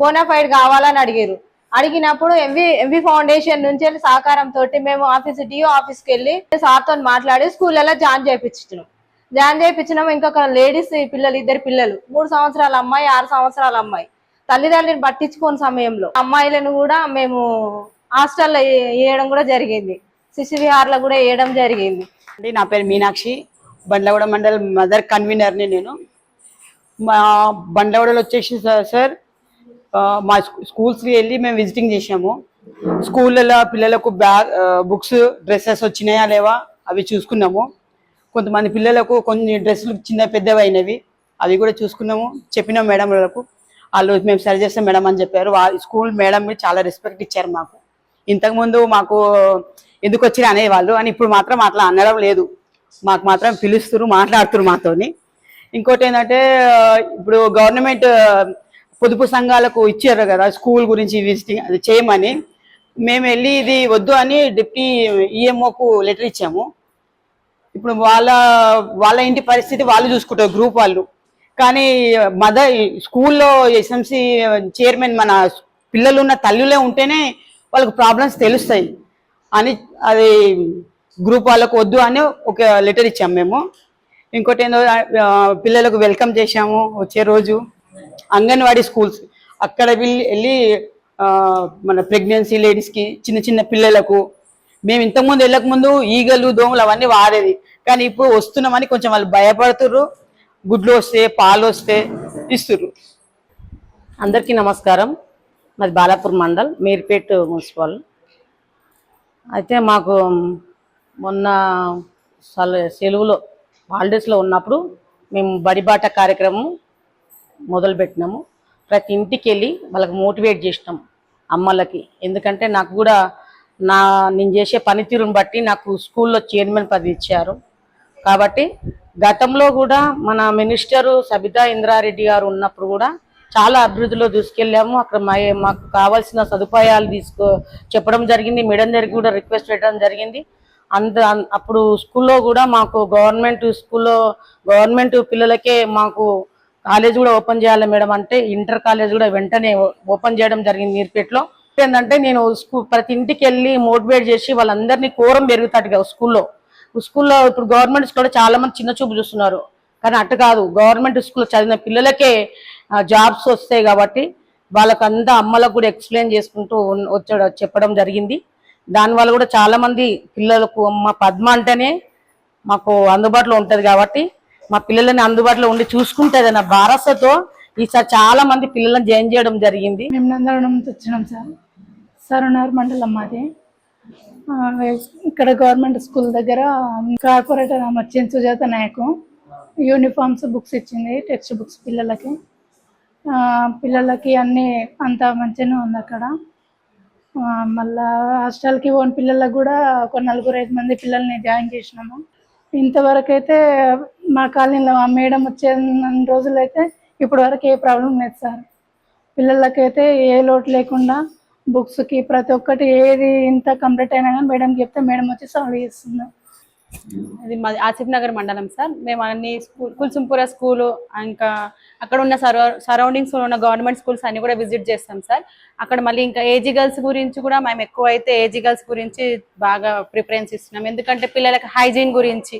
బోనాఫైడ్ కావాలని అడిగారు. అడిగినప్పుడు ఎంవి ఎంవి ఫౌండేషన్ నుంచి వెళ్ళి సహకారం తోటి మేము ఆఫీస్ డిఓ ఆఫీస్కి వెళ్ళి సార్తో మాట్లాడి స్కూల్లో జాయిన్ చేయించినాం జాయిన్ చేయించినాం ఇంకొక లేడీస్ పిల్లలు ఇద్దరు పిల్లలు. మూడు సంవత్సరాల అమ్మాయి ఆరు సంవత్సరాల అమ్మాయి. తల్లిదండ్రులను పట్టించుకోని సమయంలో అమ్మాయిలను కూడా మేము హాస్టల్లో వేయడం కూడా జరిగింది. శిశు విహార్లో కూడా వేయడం జరిగింది. అండి నా పేరు మీనాక్షి. బండ్లగూడ మండల్ మదర్ కన్వీనర్ని నేను. మా బండ్లగూడలో వచ్చేసి సార్ సార్ మా స్కూల్స్కి వెళ్ళి మేము విజిటింగ్ చేసాము స్కూళ్ళలో పిల్లలకు బ్యాగ్ బుక్స్ డ్రెస్సెస్ వచ్చినాయా లేవా అవి చూసుకున్నాము. కొంతమంది పిల్లలకు కొన్ని డ్రెస్సులు చిన్న పెద్దవి అయినవి అవి కూడా చూసుకున్నాము. చెప్పినాం మేడం వాళ్ళకు. వాళ్ళు మేము సరి చేస్తాం మేడం అని చెప్పారు. వాళ్ళ స్కూల్ మేడం చాలా రెస్పెక్ట్ ఇచ్చారు మాకు. ఇంతకుముందు మాకు ఎందుకు వచ్చినా అనేవాళ్ళు అని ఇప్పుడు మాత్రం అట్లా అనడం లేదు. మాకు మాత్రం పిలుస్తున్నారు మాట్లాడుతున్నారు మాతోని. ఇంకోటి ఏంటంటే ఇప్పుడు గవర్నమెంట్ పొదుపు సంఘాలకు ఇచ్చారు కదా స్కూల్ గురించి విజిటింగ్ అది చేయమని. మేము వెళ్ళి ఇది వద్దు అని డిప్టీ ఈఎంఓకు లెటర్ ఇచ్చాము. ఇప్పుడు వాళ్ళ వాళ్ళ ఇంటి పరిస్థితి వాళ్ళు చూసుకుంటారు గ్రూప్ వాళ్ళు. కానీ మదర్ స్కూల్లో ఎస్ఎంసి చైర్మన్ మన పిల్లలు ఉన్న తల్లులే ఉంటేనే వాళ్ళకు ప్రాబ్లమ్స్ తెలుస్తాయి. అని అది గ్రూప్ వాళ్ళకు వద్దు అని ఒక లెటర్ ఇచ్చాము మేము. ఇంకోటి ఏందో పిల్లలకు వెల్కమ్ చేశాము వచ్చే రోజు. అంగన్వాడీ స్కూల్స్. అక్కడ వెళ్ళి వెళ్ళి మన ప్రెగ్నెన్సీ లేడీస్కి చిన్న చిన్న పిల్లలకు మేము ఇంతకుముందు వెళ్ళకముందు ఈగలు దోమలు అవన్నీ వాడేది. కానీ ఇప్పుడు వస్తున్నామని కొంచెం వాళ్ళు భయపడుతుర్రు. గుడ్లు వస్తే పాలు వస్తే ఇస్తుర్రు. అందరికీ నమస్కారం. మాది బాలాపూర్ మండల్ మీర్పేట్ మున్సిపల్. అయితే మాకు మొన్న సెలవులో హాలిడేస్లో ఉన్నప్పుడు మేము బడిబాట కార్యక్రమం మొదలుపెట్టినాము. ప్రతి ఇంటికి వెళ్ళి వాళ్ళకి మోటివేట్ చేసినాం అమ్మలకి. ఎందుకంటే నాకు కూడా నా నేను చేసే పనితీరుని బట్టి నాకు స్కూల్లో చైర్మన్ పదవి ఇచ్చారు. కాబట్టి గతంలో కూడా మన మినిస్టరు సబితా ఇంద్రారెడ్డి గారు ఉన్నప్పుడు కూడా చాలా అభివృద్ధిలో తీసుకెళ్ళాము అక్కడ మా- మాకు కావాల్సిన సదుపాయాలు తీసుకో చెప్పడం జరిగింది. మేడం దగ్గర కూడా రిక్వెస్ట్ పెట్టడం జరిగింది. అంత అన్- అప్పుడు స్కూల్లో కూడా మాకు గవర్నమెంట్ స్కూల్లో గవర్నమెంట్ పిల్లలకే మాకు కాలేజ్ కూడా ఓపెన్ చేయాలి మేడం అంటే ఇంటర్ కాలేజ్ కూడా వెంటనే ఓపెన్ చేయడం జరిగింది మీర్పేటలో ఏంటంటే నేను స్కూల్ ప్రతి ఇంటికి వెళ్ళి మోటివేట్ చేసి వాళ్ళందరినీ కోరం పెరుగుతాడు స్కూల్లో. స్కూల్లో ఇప్పుడు గవర్నమెంట్ స్కూల్లో చాలా మంది చిన్న చూపు చూస్తున్నారు. కానీ అటు కాదు గవర్నమెంట్ స్కూల్లో చదివిన పిల్లలకే జాబ్స్ వస్తాయి కాబట్టి వాళ్ళకంతా అమ్మలకు కూడా ఎక్స్ప్లెయిన్ చేసుకుంటూ వచ్చాడు చెప్పడం జరిగింది. దానివల్ల కూడా చాలా మంది పిల్లలకు అమ్మ పద్మ అంటేనే మాకు అందుబాటులో ఉంటుంది కాబట్టి మా పిల్లలని అందుబాటులో ఉండి చూసుకుంటుంది నా భారసతో ఈసారి చాలా మంది పిల్లలను జాయిన్ చేయడం జరిగింది. మేము నందవరం నుంచి వచ్చినాం సార్. సరునార్ మండలం మాది. ఇక్కడ గవర్నమెంట్ స్కూల్ దగ్గర కార్పొరేటర్ ఆమె వచ్చింది సుజాత నాయకు యూనిఫామ్స్ బుక్స్ ఇచ్చింది టెక్స్ట్ బుక్స్ పిల్లలకి. పిల్లలకి అన్ని అంత మంచిగానే ఉంది అక్కడ. మళ్ళా హాస్టల్కి పోని పిల్లలకు కూడా ఒక నలుగురు ఐదు మంది పిల్లల్ని జాయిన్ చేసినాము. ఇంతవరకు అయితే మా కాలనీలో ఆ మేడం వచ్చే రోజులైతే ఇప్పటి వరకు ఏ ప్రాబ్లం లేదు సార్. పిల్లలకైతే ఏ లోటు లేకుండా బుక్స్కి ప్రతి ఒక్కటి ఏది ఇంత కంప్లీట్ అయినా కానీ మేడం చెప్తే మేడం వచ్చి సాల్వ్ చేస్తున్నాం అది మాది ఆసిఫ్ నగర్ మండలం సార్. మేము అన్ని స్కూల్ కుల్సుంపుర స్కూలు ఇంకా అక్కడ ఉన్న సరౌ సరౌండింగ్స్ ఉన్న గవర్నమెంట్ స్కూల్స్ అన్ని కూడా విజిట్ చేస్తాం సార్. అక్కడ మళ్ళీ ఇంకా ఏజీ గర్ల్స్ గురించి కూడా మేము ఎక్కువ అయితే ఏజీ గర్ల్స్ గురించి బాగా ప్రిఫరెన్స్ ఇస్తున్నాం. ఎందుకంటే పిల్లలకు హైజీన్ గురించి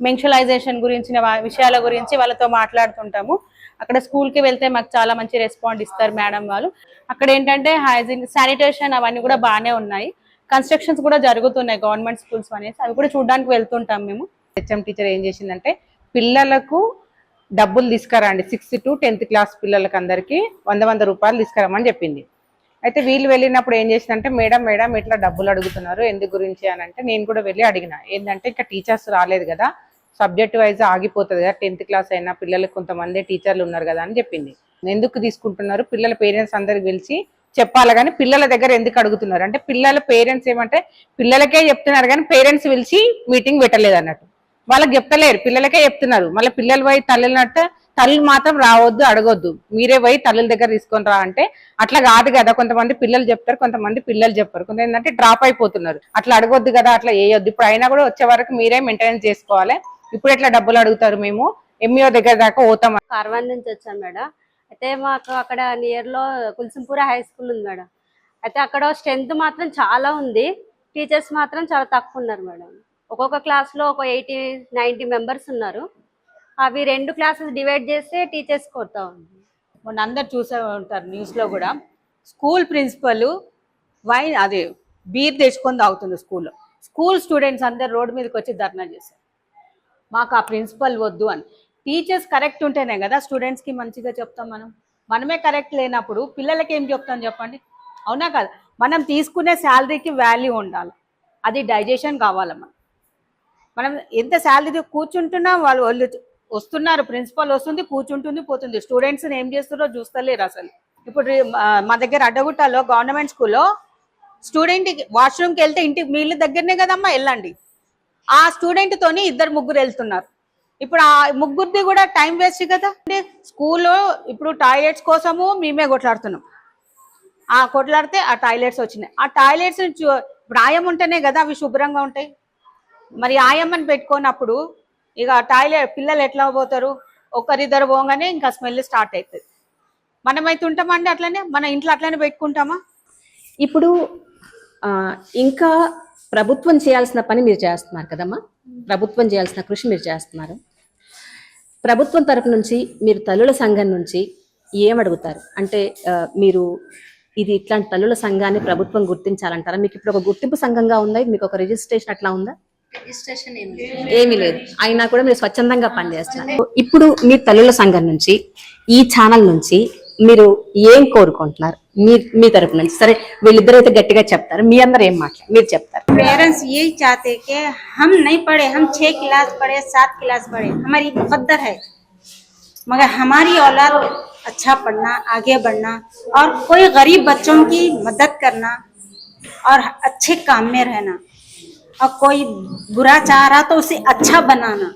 మెన్షలైజేషన్ గురించిన విషయాల గురించి వాళ్ళతో మాట్లాడుతుంటాము. అక్కడ స్కూల్కి వెళ్తే మాకు చాలా మంచి రెస్పాండ్ ఇస్తారు మేడం వాళ్ళు. అక్కడ ఏంటంటే హైజీన్ శానిటేషన్ అవన్నీ కూడా బాగానే ఉన్నాయి. కన్స్ట్రక్షన్స్ కూడా జరుగుతున్నాయి గవర్నమెంట్ స్కూల్స్ అనేసి. అవి కూడా చూడడానికి వెళ్తుంటాం మేము. హెచ్ఎం టీచర్ ఏం చేసిందంటే పిల్లలకు డబ్బులు తీసుకురండి. సిక్స్త్ టు టెన్త్ క్లాస్ పిల్లలకి అందరికి వంద వంద రూపాయలు తీసుకురమ్మని చెప్పింది. అయితే వీళ్ళు వెళ్ళినప్పుడు ఏం చేసిందంటే మేడం మేడం ఇట్లా డబ్బులు అడుగుతున్నారు. ఎందుకు గురించి? అని అంటే నేను కూడా వెళ్ళి అడిగిన. ఏంటంటే ఇంకా టీచర్స్ రాలేదు కదా. సబ్జెక్ట్ వైజ్ ఆగిపోతుంది కదా టెన్త్ క్లాస్ అయినా పిల్లలకు కొంతమంది టీచర్లు ఉన్నారు కదా అని చెప్పింది. ఎందుకు తీసుకుంటున్నారు? పిల్లల పేరెంట్స్ అందరికి పిలిచి చెప్పాలి కానీ పిల్లల దగ్గర ఎందుకు అడుగుతున్నారు? అంటే పిల్లల పేరెంట్స్ ఏమంటే పిల్లలకే చెప్తున్నారు కానీ పేరెంట్స్ పిలిచి మీటింగ్ పెట్టలేదు అన్నట్టు. వాళ్ళకి చెప్తలేరు పిల్లలకే చెప్తున్నారు. మళ్ళీ పిల్లలు పోయి తల్లినట్టు తల్లి మాత్రం రావద్దు అడగొద్దు. మీరే పోయి తల్లుల దగ్గర తీసుకొని రా అంటే అట్లా కాదు కదా. కొంతమంది పిల్లలు చెప్తారు కొంతమంది పిల్లలు చెప్పారు. కొంత ఏంటంటే డ్రాప్ అయిపోతున్నారు. అట్లా అడగొద్దు కదా అట్లా వేయొద్దు ఇప్పుడు అయినా కూడా వచ్చే వరకు మీరే మెయింటెనెన్స్ చేసుకోవాలి. ఇప్పుడు ఎట్లా డబ్బులు అడుగుతారు మేము? ఎంఈఓ దగ్గర దాకా పోతాం. కార్వాన్ నుంచి వచ్చాను మేడం. అయితే మాకు అక్కడ నియర్లో కుల్సింపూర హై స్కూల్ ఉంది మేడం. అయితే అక్కడ స్ట్రెంత్ మాత్రం చాలా ఉంది. టీచర్స్ మాత్రం చాలా తక్కువ ఉన్నారు మేడం. ఒక్కొక్క క్లాస్లో ఒక ఎయిటీ నైన్టీ మెంబర్స్ ఉన్నారు. అవి రెండు క్లాసెస్ డివైడ్ చేస్తే టీచర్స్ కొడతా ఉంది. మొన్న అందరు చూసే ఉంటారు న్యూస్లో కూడా. స్కూల్ ప్రిన్సిపల్ వైన్ అదే బీర్ తెచ్చుకొని తాగుతుంది స్కూల్లో స్కూల్ స్టూడెంట్స్ అందరు రోడ్డు మీదకి వచ్చి ధర్నా చేశారు. మాకు ఆ ప్రిన్సిపల్ వద్దు అని. టీచర్స్ కరెక్ట్ ఉంటేనే కదా స్టూడెంట్స్కి మంచిగా చెప్తాం మనం. మనమే కరెక్ట్ లేనప్పుడు పిల్లలకి ఏం చెప్తాం చెప్పండి? అవునా కదా? మనం తీసుకునే శాలరీకి వాల్యూ ఉండాలి. అది డైజెషన్ కావాలి మనం. మనం ఎంత శాలరీ కూర్చుంటున్నా వాళ్ళు వాళ్ళు వస్తున్నారు ప్రిన్సిపల్ వస్తుంది కూర్చుంటుంది పోతుంది. స్టూడెంట్స్ని ఏం చేస్తున్నారో చూస్తలేరు అసలు. ఇప్పుడు మా- దగ్గర అడ్డగుట్టలో గవర్నమెంట్ స్కూల్లో స్టూడెంట్ వాష్రూమ్కి వెళ్తే ఇంటికి మీ దగ్గరనే కదమ్మా వెళ్ళండి. ఆ స్టూడెంట్ తోని ఇద్దరు ముగ్గురు వెళ్తున్నారు. ఇప్పుడు ఆ ముగ్గురిది కూడా టైం వేస్ట్ కదా? అంటే స్కూల్లో ఇప్పుడు టాయిలెట్స్ కోసము మేమే కొట్లాడుతున్నాం. ఆ కొట్లాడితే ఆ టాయిలెట్స్ వచ్చినాయి. ఆ టాయిలెట్స్ ఇప్పుడు ఆయం ఉంటేనే కదా అవి శుభ్రంగా ఉంటాయి. మరి ఆయమ్మని పెట్టుకున్నప్పుడు ఇక టాయిలెట్ పిల్లలు ఎట్లా పోతారు? ఒకరిద్దరు పోగానే ఇంకా స్మెల్ స్టార్ట్ అవుతుంది మనమైతే ఉంటామండి అట్లనే? మన ఇంట్లో అట్లనే పెట్టుకుంటామా? ఇప్పుడు ఇంకా ప్రభుత్వం చేయాల్సిన పని మీరు చేస్తున్నారు కదమ్మా? ప్రభుత్వం చేయాల్సిన కృషి మీరు చేస్తున్నారు. ప్రభుత్వం తరపు నుంచి మీరు తల్లుల సంఘం నుంచి ఏమడుగుతారు? అంటే మీరు ఇది ఇట్లాంటి తల్లుల సంఘాన్ని ప్రభుత్వం గుర్తించాలంటారా? మీకు ఇప్పుడు ఒక గుర్తింపు సంఘంగా ఉందా? మీకు ఒక రిజిస్ట్రేషన్ అట్లా ఉందా? రిజిస్ట్రేషన్ ఏమీ లేదు. అయినా కూడా మీరు స్వచ్ఛందంగా పనిచేస్తున్నారు. ఇప్పుడు మీ తల్లుల సంఘం నుంచి ఈ ఛానల్ నుంచి మీరు ఏం కోరుకుంటున్నారు? మీ మీ తరపు నుంచి సరే వీళ్ళిద్దరు అయితే గట్టిగా చెప్తారు మీ అందరు ఏం మాట్లాడారు మీరు చెప్తారు पेरेंट्स यही चाहते कि हम नहीं पढ़े हम छह क्लास पढ़े सात क्लास पढ़े हमारी मुकद्दर है मगर हमारी औलाद अच्छा पढ़ना आगे बढ़ना और कोई गरीब बच्चों की मदद करना और अच्छे काम में रहना और कोई बुरा चाह रहा तो उसे अच्छा बनाना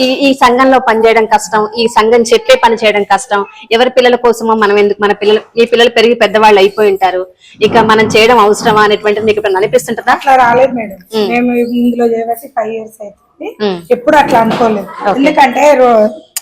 ఈ ఈ సంఘంలో పనిచేయడం కష్టం ఈ సంఘం చెప్పే పని చేయడం కష్టం. ఎవరి పిల్లల కోసమో మనం ఎందుకు మన పిల్లలు మీ పిల్లలు పెరిగి పెద్దవాళ్ళు అయిపోయి ఉంటారు. ఇక మనం చేయడం అవసరమా అనేటువంటిది మీకు ఇప్పుడు అనిపిస్తుంటుందా? అట్లా రాలేదు మేడం. మేము. ఇందులో చేయబట్టి ఫైవ్ ఇయర్స్ ఉమ్. ఎప్పుడు అట్లా అనుకోలేదు. ఎందుకంటే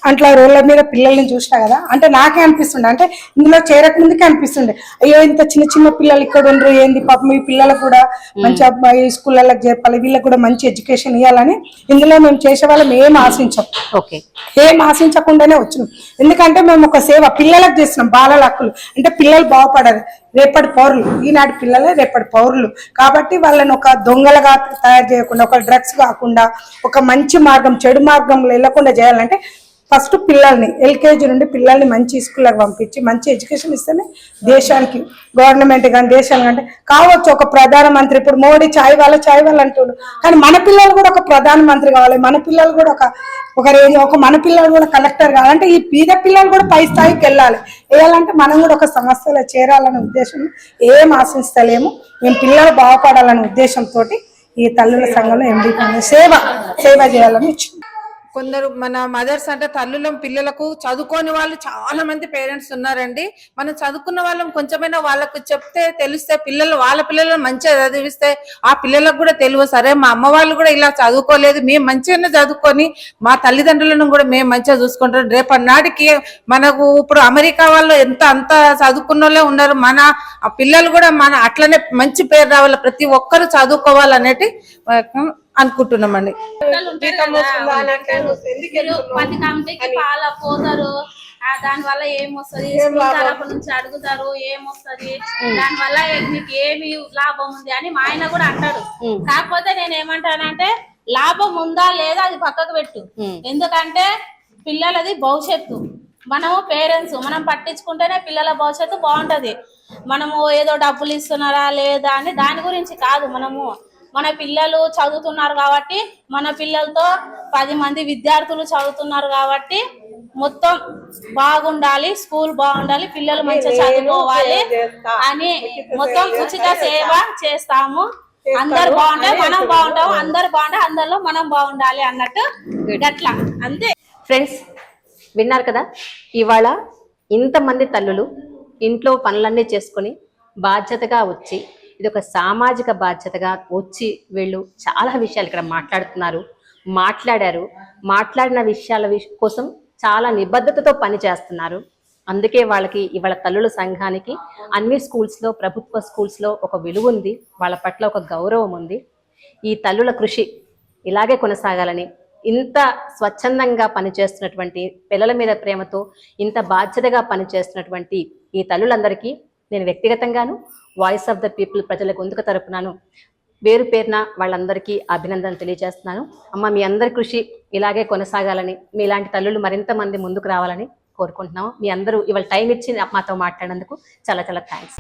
అట్లా రోడ్ల మీద పిల్లల్ని చూసినా కదా అంటే నాకే అనిపిస్తుండే. అంటే ఇందులో చేరక ముందుకే అనిపిస్తుండే. అయ్యో ఇంత చిన్న చిన్న పిల్లలు ఇక్కడ ఉండరు ఏంది పాపం ఈ పిల్లలకు కూడా మంచి అబ్బాయి స్కూళ్ళకి చెప్పాలి వీళ్ళకి కూడా మంచి ఎడ్యుకేషన్ ఇవ్వాలని ఇందులో మేము చేసే వాళ్ళం ఏం ఆశించాం. ఓకే. ఏం ఆశించకుండానే వచ్చినాం. ఎందుకంటే మేము ఒక సేవ పిల్లలకు చేస్తున్నాం బాలల హక్కులు. అంటే పిల్లలు బాగుపడాలి రేపటి పౌరులు. ఈనాటి పిల్లలే రేపటి పౌరులు. కాబట్టి వాళ్ళని ఒక దొంగలుగా తయారు చేయకుండా ఒక డ్రగ్స్ కాకుండా ఒక మంచి మార్గం చెడు మార్గంలో వెళ్ళకుండా చేయాలంటే ఫస్ట్ పిల్లల్ని ఎల్కేజీ నుండి పిల్లల్ని మంచి స్కూళ్ళకి పంపించి మంచి ఎడ్యుకేషన్ ఇస్తేనే దేశానికి గవర్నమెంట్ కానీ దేశానికి అంటే కావచ్చు ఒక ప్రధానమంత్రి. ఇప్పుడు మోడీ చాయ్ వాళ్ళ చాయ్ వాళ్ళు అంటుండు. కానీ మన పిల్లలు కూడా ఒక ప్రధానమంత్రి కావాలి. మన పిల్లలు కూడా ఒక ఒక ఒక మన పిల్లలు కూడా కలెక్టర్ కావాలంటే ఈ పేద పిల్లలు కూడా పై స్థాయికి వెళ్ళాలి. వేయాలంటే మనం కూడా ఒక సంస్థలో చేరాలనే ఉద్దేశం ఏం ఆశిస్తలేము. మేము పిల్లలు బాగుపడాలనే ఉద్దేశంతో ఈ తల్లుల సంఘంలో ఎండి సేవ సేవ చేయాలని ఇచ్చింది కొందరు మన మదర్స్ అంటే తల్లులం పిల్లలకు చదువుకోని వాళ్ళు చాలా మంది పేరెంట్స్ ఉన్నారండి. మనం చదువుకున్న వాళ్ళం కొంచెమైనా వాళ్ళకు చెప్తే తెలిస్తే పిల్లలు వాళ్ళ పిల్లలను మంచిగా చదివిస్తే ఆ పిల్లలకు కూడా తెలియదు. సరే మా అమ్మ వాళ్ళు కూడా ఇలా చదువుకోలేదు. మేము మంచిగానే చదువుకొని మా తల్లిదండ్రులను కూడా మేము మంచిగా చూసుకుంటాం. రేపటి నాటికి మనకు ఇప్పుడు అమెరికా వాళ్ళు ఎంత అంత చదువుకున్న వాళ్ళే ఉన్నారు. మన ఆ పిల్లలు కూడా మన అట్లనే మంచి పేరు రావాలి. ప్రతి ఒక్కరు చదువుకోవాలనేటి అనుకుంటున్నామండి. పది కమిటీకి పాల పోతారు. ఆ దాని వల్ల ఏమొస్తుంది? తరపు నుంచి అడుగుతారు ఏమొస్తుంది? దాని వల్ల మీకు ఏమి లాభం ఉంది అని మా ఆయన కూడా అంటాడు. కాకపోతే నేను ఏమంటానంటే లాభం ఉందా లేదా అది పక్కకు పెట్టు. ఎందుకంటే పిల్లలది భవిష్యత్తు. మనము పేరెంట్స్ మనం పట్టించుకుంటేనే పిల్లల భవిష్యత్తు బాగుంటది. మనము ఏదో డబ్బులు ఇస్తున్నారా లేదా అని దాని గురించి కాదు మనము. మన పిల్లలు చదువుతున్నారు కాబట్టి మన పిల్లలతో పది మంది విద్యార్థులు చదువుతున్నారు కాబట్టి మొత్తం బాగుండాలి స్కూల్ బాగుండాలి పిల్లలు మంచిగా చదువుకోవాలి అని మొత్తం ఉచిత సేవ చేస్తాము. అందరు బాగుంటే మనం బాగుంటాము అందరు బాగుంటే అందరిలో మనం బాగుండాలి అన్నట్టు గట్లా. అంతే. ఫ్రెండ్స్ విన్నారు కదా? ఇవాళ ఇంతమంది తల్లులు ఇంట్లో పనులన్నీ చేసుకొని బాధ్యతగా వచ్చి ఇది ఒక సామాజిక బాధ్యతగా వచ్చి వీళ్ళు. చాలా విషయాలు ఇక్కడ మాట్లాడుతున్నారు. మాట్లాడారు. మాట్లాడిన విషయాల విష- కోసం చాలా నిబద్ధతతో పని చేస్తున్నారు. అందుకే వాళ్ళకి ఇవాళ తల్లుల సంఘానికి అన్ని స్కూల్స్లో ప్రభుత్వ స్కూల్స్లో ఒక విలువ ఉంది. వాళ్ళ పట్ల ఒక గౌరవం ఉంది. ఈ తల్లుల కృషి ఇలాగే కొనసాగాలని ఇంత స్వచ్ఛందంగా పనిచేస్తున్నటువంటి పిల్లల మీద ప్రేమతో ఇంత బాధ్యతగా పనిచేస్తున్నటువంటి ఈ తల్లులందరికీ నేను వ్యక్తిగతంగాను వాయిస్ ఆఫ్ ద పీపుల్ ప్రజల గొంతుక తరపునాను. వేరు పేరున వాళ్ళందరికీ అభినందనలు తెలియజేస్తున్నాను. అమ్మ మీ అందరి కృషి ఇలాగే కొనసాగాలని మీలాంటి తల్లులు మరింత మంది ముందుకు రావాలని కోరుకుంటున్నాము. మీ అందరూ ఇవాళ టైం ఇచ్చి మాతో మాట్లాడినందుకు చాలా చాలా థ్యాంక్స్